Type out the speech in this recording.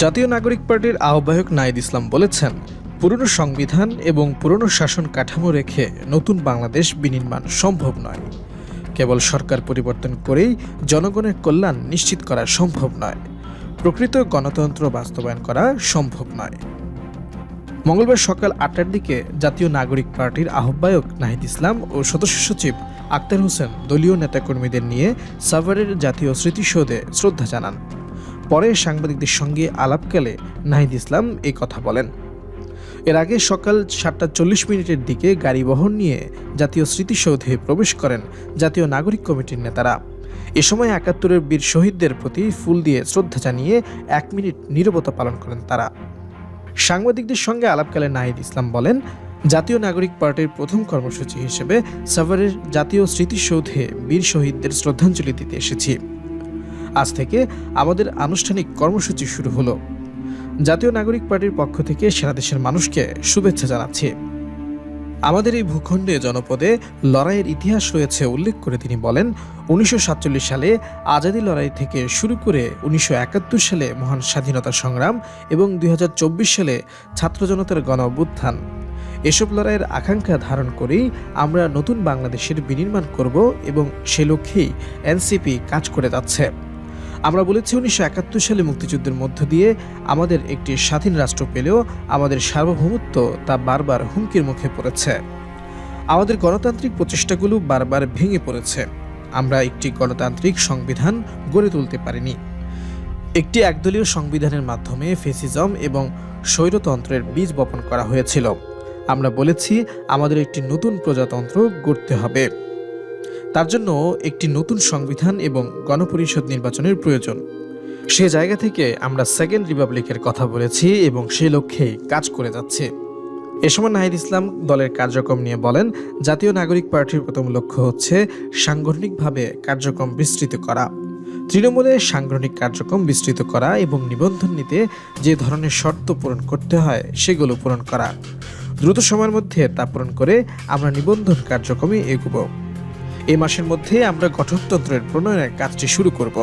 জাতীয় নাগরিক পার্টির আহ্বায়ক নাইদ ইসলাম বলেছেন, পুরনো সংবিধান এবং পুরনো শাসন কাঠামো রেখে নতুন বাংলাদেশ বিনির্মাণ সম্ভব নয়। কেবল সরকার পরিবর্তন করেই জনগণের কল্যাণ নিশ্চিত করা সম্ভব নয়। প্রকৃত গণতন্ত্র বাস্তবায়ন করা সম্ভব নয়। মঙ্গলবার সকাল আটটার দিকে জাতীয় নাগরিক পার্টির আহ্বায়ক নাহিদ ইসলাম ও সদস্য সচিব আক্তার হোসেন দলীয় নেতাকর্মীদের নিয়ে সাভারের জাতীয় স্মৃতিসৌধে শ্রদ্ধা জানান। পরে সাংবাদিকদের সঙ্গে আলাপকালে নাহিদ ইসলাম এই কথা বলেন। এর আগে সকাল সাতটা চল্লিশ মিনিটের দিকে গাড়ি বহন নিয়ে জাতীয় স্মৃতিসৌধে প্রবেশ করেন জাতীয় নাগরিক কমিটির নেতারা। এ সময় একাত্তরের বীর শহীদদের প্রতি ফুল দিয়ে শ্রদ্ধা জানিয়ে এক মিনিট নীরবতা পালন করেন তারা। সাংবাদিকদের সঙ্গে আলাপকালে নাহিদ ইসলাম বলেন, জাতীয় নাগরিক পার্টির প্রথম কর্মসূচি হিসেবে সাভারের জাতীয় স্মৃতিসৌধে বীর শহীদদের শ্রদ্ধাঞ্জলি দিতে এসেছি। আজ থেকে আমাদের আনুষ্ঠানিক কর্মসূচি শুরু হলো। জাতীয় নাগরিক পার্টির পক্ষ থেকে সারা দেশের মানুষকে শুভেচ্ছা জানাচ্ছি। আমাদের এই ভূখণ্ডে জনপদে লড়াইয়ের ইতিহাস রয়েছে উল্লেখ করে তিনি বলেন, উনিশশো সাতচল্লিশ সালে আজাদি লড়াই থেকে শুরু করে উনিশশো একাত্তর সালে মহান স্বাধীনতা সংগ্রাম এবং দুই হাজার চব্বিশ সালে ছাত্র জনতার গণ অভ্যুত্থান। এসব লড়াইয়ের আকাঙ্ক্ষা ধারণ করেই আমরা নতুন বাংলাদেশের বিনির্মাণ করব এবং সে লক্ষ্যেই এনসিপি কাজ করে যাচ্ছে। আমরা বলেছি উনিশশো একাত্তর সালে মুক্তিযুদ্ধের মধ্য দিয়ে আমাদের একটি স্বাধীন রাষ্ট্র পেলেও আমাদের সার্বভৌমত্ব তা বারবার হুমকির মুখে পড়েছে। আমাদের গণতান্ত্রিক প্রচেষ্টাগুলো বারবার ভেঙে পড়েছে। আমরা একটি গণতান্ত্রিক সংবিধান গড়ে তুলতে পারিনি। একটি একদলীয় সংবিধানের মাধ্যমে ফেসিজম এবং স্বৈরতন্ত্রের বীজ বপন করা হয়েছিল। আমরা বলেছি, আমাদের একটি নতুন প্রজাতন্ত্র গড়তে হবে। তার জন্য একটি নতুন সংবিধান এবং গণপরিষদ নির্বাচনের প্রয়োজন। সে জায়গা থেকে আমরা সেকেন্ড রিপাবলিকের কথা বলেছি এবং সে লক্ষ্যে কাজ করে যাচ্ছে। এ সময় নাহিদ ইসলাম দলের কার্যক্রম নিয়ে বলেন, জাতীয় নাগরিক পার্টির প্রথম লক্ষ্য হচ্ছে সাংগঠনিকভাবে কার্যক্রম বিস্তৃত করা। তৃণমূলে সাংগঠনিক কার্যক্রম বিস্তৃত করা এবং নিবন্ধন নিতে যে ধরনের শর্ত পূরণ করতে হয়, সেগুলো পূরণ করা। দ্রুত সময়ের মধ্যে তা পূরণ করে আমরা নিবন্ধন কার্যক্রমে এগোব। এই মাসের মধ্যে আমরা গঠনতন্ত্রের প্রণয়নের কাজটি শুরু করব।